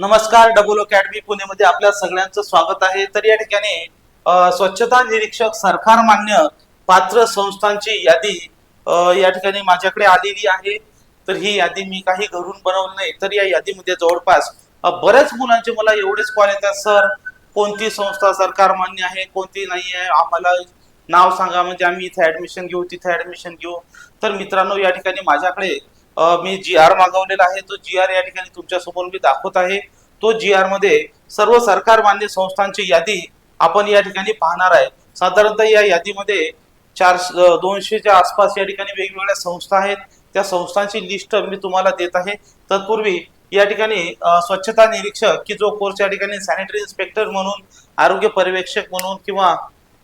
नमस्कार double academy पुणेमध्ये आपल्या सगळ्यांचं स्वागत आहे. तर या ठिकाणी स्वच्छता निरीक्षक सरकार मान्य पात्र संस्थांची यादी या ठिकाणी माझ्याकडे आलेली आहे. तर ही यादी मी काही घरून बनवली नाही तर या यादीमध्ये जवळपास बऱ्याच मुलांचे मला एवढेच कॉल येतात सर कोणती संस्था सरकार मान्य आहे कोणती नाही आहे? आम्हाला नाव सांगा म्हणजे आम्ही इथे ऍडमिशन घेऊ तिथे ऍडमिशन घेऊ. तर मित्रांनो या ठिकाणी माझ्याकडे मी जी आर मागवलेला आहे. तो जी आर या ठिकाणी तुमच्यासमोर मी दाखवत आहे. तो जी आरमध्ये सर्व सरकार मान्य संस्थांची यादी आपण या ठिकाणी पाहणार आहे. साधारणतः या यादीमध्ये चार दोनशेच्या आसपास या ठिकाणी वेगवेगळ्या संस्था आहेत. त्या संस्थांची लिस्ट मी तुम्हाला देत आहे. तत्पूर्वी या ठिकाणी स्वच्छता निरीक्षक की जो कोर्स या ठिकाणी सॅनिटरी इन्स्पेक्टर म्हणून आरोग्य पर्यवेक्षक म्हणून किंवा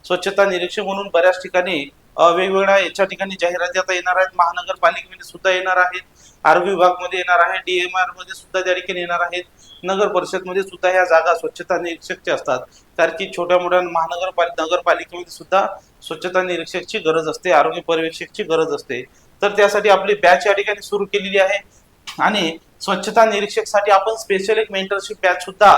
स्वच्छता निरीक्षक म्हणून बऱ्याच ठिकाणी वेगवेगळ्या याच्या ठिकाणी जाहिराती आता येणार आहेत. महानगरपालिकेमध्ये सुद्धा येणार आहेत. आरोग्य विभागमध्ये येणार आहे. डीएमआरमध्ये सुद्धा त्या ठिकाणी येणार आहेत. नगर परिषदमध्ये सुद्धा ह्या जागा स्वच्छता निरीक्षकच्या असतात. कारण की छोट्या मोठ्या महानगरपालिका नगरपालिकेमध्ये सुद्धा स्वच्छता निरीक्षकची गरज असते. आरोग्य पर्यवेक्षकची गरज असते. तर त्यासाठी आपली बॅच या ठिकाणी सुरू केलेली आहे. आणि स्वच्छता निरीक्षकसाठी आपण स्पेशल एक मेंटरशिप बॅच सुद्धा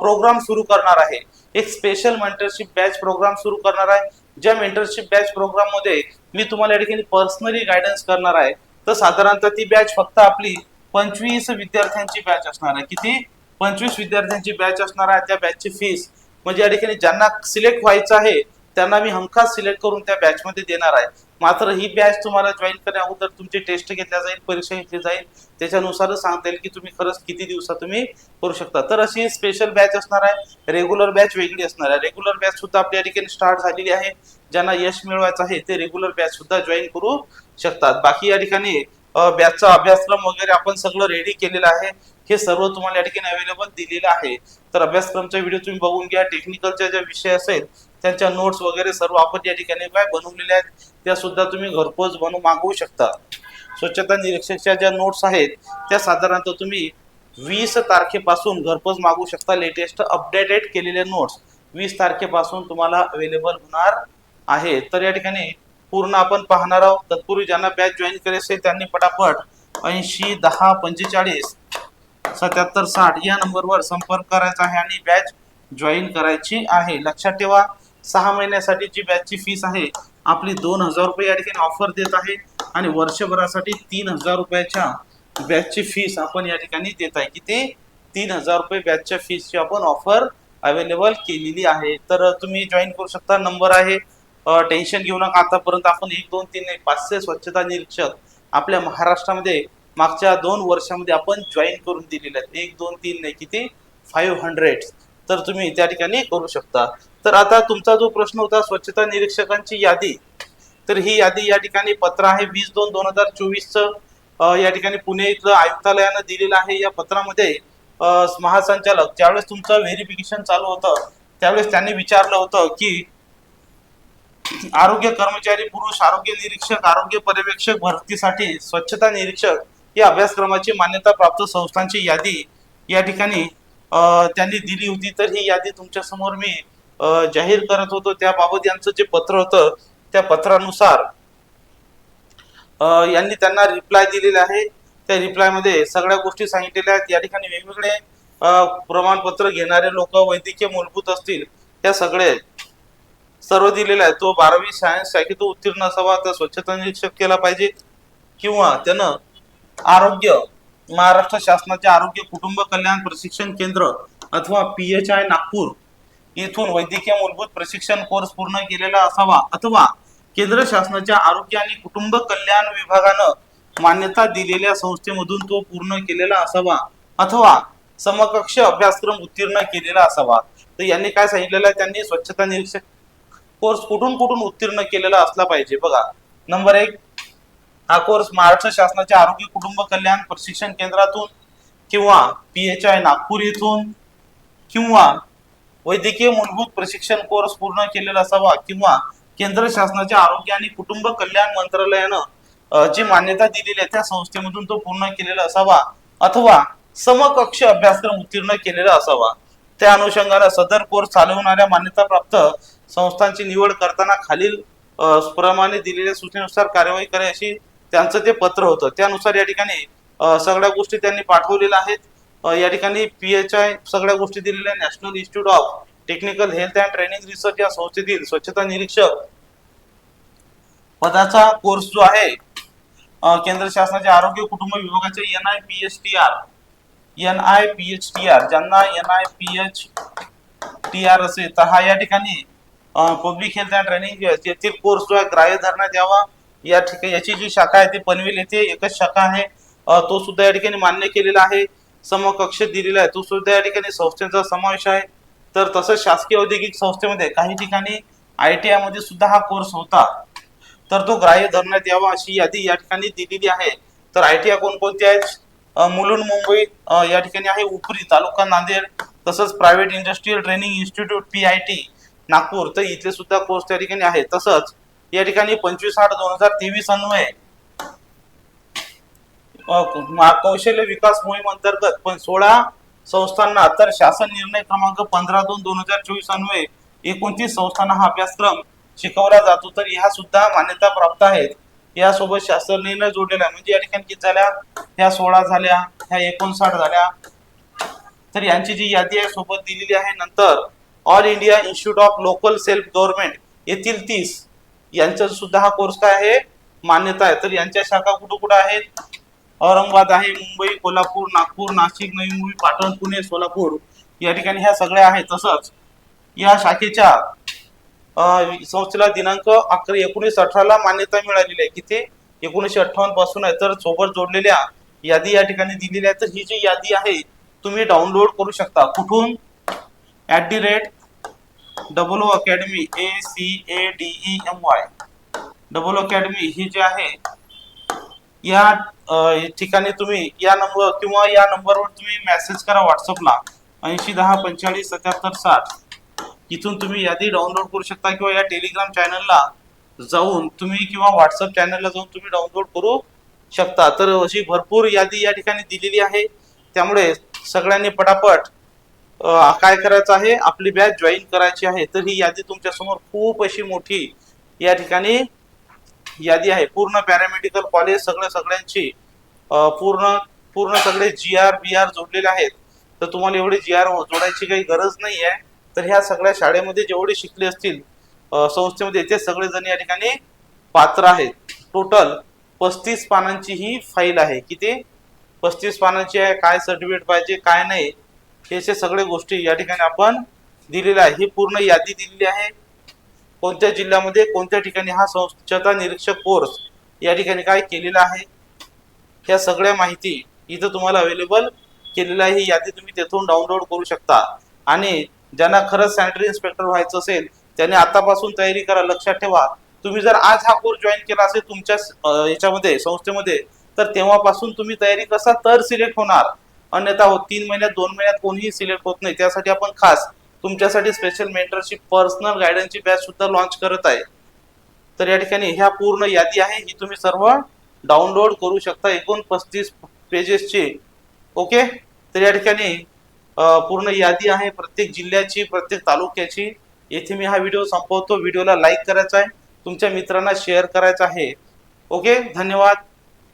प्रोग्राम सुरू करणार आहे. एक स्पेशल मेंटरशिप बॅच प्रोग्राम सुरू करणार आहे. ज्या मेंटरशिप बॅच प्रोग्राममध्ये मी तुम्हाला या ठिकाणी पर्सनली गायडन्स करणार आहे. तर साधारणतः ती बॅच फक्त आपली पंचवीस विद्यार्थ्यांची बॅच असणार आहे. किती? पंचवीस विद्यार्थ्यांची बॅच असणार आहे. त्या बॅचची फीस म्हणजे या ठिकाणी ज्यांना सिलेक्ट व्हायचं आहे त्यांना मी हमखास सिलेक्ट करून त्या बॅच मध्ये देणार आहे. मात्र ही बॅच तुम्हाला जॉईन करण्या अगोदर तुमची टेस्ट घेतल्या जाईल परीक्षा घेतली जाईल. त्याच्यानुसारच सांगता येईल की तुम्ही खरंच किती दिवसात तुम्ही करू शकता. तर अशी स्पेशल बॅच असणार आहे. रेग्युलर बॅच वेगळी असणार आहे. रेग्युलर बॅच सुद्धा आपल्या या ठिकाणी स्टार्ट झालेली आहे. ज्यांना यश मिळवायचं आहे ते रेग्युलर बॅच सुद्धा जॉईन करू शकतात. बाकी या ठिकाणी बॅचचा अभ्यासक्रम वगैरे आपण सगळं रेडी केलेलं आहे. हे सर्व तुम्हाला या ठिकाणी अवेलेबल दिलेलं आहे. तर अभ्यासक्रमचा व्हिडिओ तुम्ही बघून घ्या. टेक्निकलच्या ज्या विषय असेल त्यांच्या नोट्स वगैरे सर्व आपण या ठिकाणी काय बनवलेल्या आहेत त्या सुद्धा तुम्ही घरपोच बनवून मागवू शकता. स्वच्छता निरीक्षकच्या ज्या नोट्स आहेत त्या साधारणतः तुम्ही वीस तारखेपासून घरपोच मागवू शकता. लेटेस्ट अपडेटेड केलेले नोट्स वीस तारखेपासून तुम्हाला अवेलेबल होणार आहे. तर या ठिकाणी पूर्ण आपण पाहणार आहोत. तत्पूर्वी ज्यांना बॅच जॉईन करायचे त्यांनी पटापट ऐंशी दहा पंचेचाळीस सत्याहत्तर साठ या नंबरवर संपर्क करायचा आहे आणि बॅच जॉईन करायची आहे. लक्षात ठेवा सहा महिन्यासाठी जी बॅचची फीस आहे आपली दोन हजार रुपये या ठिकाणी ऑफर देत आहे आणि वर्षभरासाठी तीन हजार रुपयाच्या बॅचची फीस आपण या ठिकाणी देत आहे. की ते तीन हजार रुपये बॅचच्या फीसची आपण ऑफर अवेलेबल केलेली आहे. तर तुम्ही जॉईन करू शकता. नंबर आहे टेन्शन घेऊ नका. आतापर्यंत आपण एक दोन तीन एक पाचशे स्वच्छता निरीक्षक आपल्या महाराष्ट्रामध्ये मागच्या दोन वर्षामध्ये आपण जॉईन करून दिलेले आहेत एक दोन तीन नाही किती? फाईव्ह हंड्रेड तर तुम्ही त्या ठिकाणी करू शकता. तर आता तुमचा जो प्रश्न होता स्वच्छता निरीक्षकांची यादी. तर ही यादी या ठिकाणी पत्र आहे. वीस दोन दोन हजार चोवीसचं या ठिकाणी पुणे इथलं आयुक्तालयानं दिलेलं आहे. या पत्रामध्ये महासंचालक ज्यावेळेस तुमचं व्हेरिफिकेशन चालू होतं त्यावेळेस त्यांनी विचारलं होतं की आरोग्य कर्मचारी पुरुष आरोग्य निरीक्षक आरोग्य पर्यवेक्षक भरतीसाठी स्वच्छता निरीक्षक या अभ्यासक्रमाची मान्यता प्राप्त संस्थांची यादी या ठिकाणी त्यांनी दिली होती. तर ही यादी तुमच्यासमोर मी जाहीर करत होतो. त्याबाबत यांचं जे पत्र होतं त्या पत्रानुसार यांनी त्यांना रिप्लाय दिलेला आहे. त्या रिप्लायमध्ये सगळ्या गोष्टी सांगितलेल्या आहेत. या ठिकाणी वेगवेगळे प्रमाणपत्र घेणारे लोक वैद्यकीय मूलभूत असतील त्या सगळे सर्व दिलेले आहे तो बारावी सायन्स शाखेतून उत्तीर्ण असावा. तर स्वच्छता निरीक्षक केला पाहिजे किंवा त्यानं आरोग्य महाराष्ट्र शासनाचे आरोग्य कुटुंब कल्याण प्रशिक्षण केंद्र अथवा पी एच आय नागपूर येथून वैद्यकीय मूलभूत प्रशिक्षण कोर्स पूर्ण केलेला असावा अथवा केंद्र शासनाच्या आरोग्य आणि कुटुंब कल्याण विभागानं मान्यता दिलेल्या संस्थेमधून तो पूर्ण केलेला असावा अथवा समकक्ष अभ्यासक्रम उत्तीर्ण केलेला असावा. तर यांनी काय सांगितलेलं आहे? त्यांनी स्वच्छता निरीक्षक कोर्स कुठून कुठून उत्तीर्ण केलेला असला पाहिजे? बघा नंबर एक हा कोर्स महाराष्ट्र शासनाच्या आरोग्य कुटुंब कल्याण प्रशिक्षण केंद्रातून किंवा पी एच आय नागपूर येथून किंवा वैद्यकीय मूलभूत प्रशिक्षण कोर्स पूर्ण केलेला असावा किंवा केंद्र शासनाच्या आरोग्य आणि कुटुंब कल्याण मंत्रालयानं जी मान्यता दिलेली आहे त्या संस्थेमधून तो पूर्ण केलेला असावा अथवा समकक्ष अभ्यासक्रम उत्तीर्ण केलेला असावा. त्या अनुषंगाने सदर कोर्स चालवणाऱ्या मान्यताप्राप्त संस्थांची निवड करताना खालील प्रमाणे दिलेल्या सूचनेनुसार कार्यवाही करावी अशी त्यांचं ते पत्र होतं त्यानुसार या ठिकाणी सगळ्या गोष्टी त्यांनी पाठवलेल्या आहेत. या ठिकाणी पी एच आय सगळ्या गोष्टी दिलेल्या national institute of technical health and training research या संस्थेतील स्वच्छता निरीक्षक पदाचा कोर्स जो आहे केंद्र शासनाच्या आरोग्य कुटुंब विभागाचे N I P H T R N I P H T R ज्यांना N I P H T R असेल तर हा या ठिकाणी पब्लिक हेल्थ अँड ट्रेनिंग येथील कोर्स जो आहे ग्राह्य धरण्यात यावा. या ठिकाणी याची जी शाखा आहे ती पनवेल येथे एकच शाखा आहे. तो सुद्धा या ठिकाणी मान्य केलेला आहे. समकक्ष दिलेला आहे. तो सुद्धा या ठिकाणी संस्थेचा समावेश आहे. तर तसंच शासकीय औद्योगिक संस्थेमध्ये काही ठिकाणी आय टी आयमध्ये सुद्धा हा कोर्स होता. तर तो ग्राह्य धरण्यात यावा अशी यादी या ठिकाणी दिलेली आहे. तर आय टी आय कोणकोणती आहेत? मुलुंड मुंबई या ठिकाणी आहे उपरी तालुका नांदेड तसंच private industrial training institute P I T Nagpur. तर इथे सुद्धा कोर्स त्या ठिकाणी आहे तसंच या ठिकाणी पंचवीस आठ दोन हजार तेवीस अन्वये. कौशल्य विकास मोहीम अंतर्गत पण सोळा संस्थांना तर शासन निर्णय क्रमांक पंधरा दोन दोन हजार चोवीस अन्वये एकोणतीस संस्थांना हा अभ्यासक्रम शिकवला जातो. तर ह्या सुद्धा मान्यता प्राप्त आहेत. यासोबत शासन निर्णय जोडलेला म्हणजे या ठिकाणी किती झाल्या? ह्या सोळा झाल्या ह्या एकोणसाठ झाल्या. तर यांची जी यादी आहे सोबत दिलेली आहे. नंतर all India institute of local self government येथील तीस यांचा सुद्धा हा कोर्स काय आहे? मान्यता आहे. तर यांच्या शाखा कुठं कुठं आहेत? औरंगाबाद आहे मुंबई कोल्हापूर नागपूर नाशिक नवी मुंबई पाटण पुणे सोलापूर या ठिकाणी ह्या सगळ्या आहेत. तसंच या शाखेच्या संस्थेला दिनांक अकरा एकोणीस अठराला मान्यता मिळालेली आहे. किती? एकोणीसशे अठ्ठावन्नपासून आहे. तर सोबत जोडलेल्या यादी या ठिकाणी दिलेली आहे तर ही जी यादी आहे तुम्ही डाउनलोड करू शकता. कुठून? At the rate double O academy A C A D E M Y double academy ही जी आहे या ठिकाणी तुम्ही या नंबर किंवा या नंबरवर तुम्ही मेसेज करा व्हॉट्सअपला ऐंशी दहा पंचेचाळीस सत्याहत्तर साठ. इथून तुम्ही यादी डाउनलोड करू शकता किंवा या टेलिग्राम चॅनलला जाऊन तुम्ही किंवा व्हॉट्सअप चॅनलला जाऊन तुम्ही डाउनलोड करू शकता. तर अशी भरपूर यादी या ठिकाणी दिलेली आहे. त्यामुळे सगळ्यांनी पटापट काय करायचं आहे? आपली बॅच जॉईन करायची आहे. तर ही यादी तुमच्यासमोर खूप अशी मोठी या ठिकाणी यादी आहे. पूर्ण पॅरामेडिकल कॉलेज सगळ्या सगळ्यांची पूर्ण पूर्ण सगळे जी आर बी आर जोडलेले आहेत. तर तुम्हाला एवढे जी आर हो, जोडायची काही गरज नाही आहे तर ह्या सगळ्या शाळेमध्ये जेवढे शिकले असतील संस्थेमध्ये ते सगळेजण या ठिकाणी पात्र आहेत. टोटल पस्तीस पानांची ही फाईल आहे. किती? पस्तीस पानांची आहे. काय सर्टिफिकेट पाहिजे काय नाही. हे असे सगळे गोष्टी या ठिकाणी आपण दिलेल्या आहे ही पूर्ण यादी दिलेली आहे. कोणत्या जिल्ह्यामध्ये कोणत्या ठिकाणी हा स्वच्छता निरीक्षक कोर्स या ठिकाणी काय केलेला आहे ह्या सगळ्या माहिती इथं तुम्हाला अवेलेबल केलेला आहे. ही यादी तुम्ही तेथून डाउनलोड करू शकता. आणि ज्यांना खरंच सॅनिटरी इन्स्पेक्टर व्हायचं असेल त्याने आतापासून तयारी करा. लक्षात ठेवा. तुम्ही जर आज हा कोर्स जॉईन केला असेल तुमच्या याच्यामध्ये संस्थेमध्ये तर तेव्हापासून तुम्ही तयारी कसा तर सिलेक्ट होणार. अन्यथा हो तीन महिन्यात दोन महिन्यात कोणीही सिलेक्ट होत नाही. त्यासाठी आपण खास तुमच्यासाठी स्पेशल मेंटरशिप पर्सनल गायडन्सची बॅच सुद्धा लॉन्च करत आहे. तर या ठिकाणी ह्या पूर्ण यादी आहे ही तुम्ही सर्व डाउनलोड करू शकता एकूण पस्तीस पेजेसची ओके तर या ठिकाणी पूर्ण यादी आहे प्रत्येक जिल्ह्याची प्रत्येक तालुक्याची. येथे मी हा व्हिडिओ संपवतो. व्हिडिओला लाईक करायचा आहे. तुमच्या मित्रांना शेअर करायचा आहे. ओके धन्यवाद.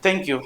थँक्यू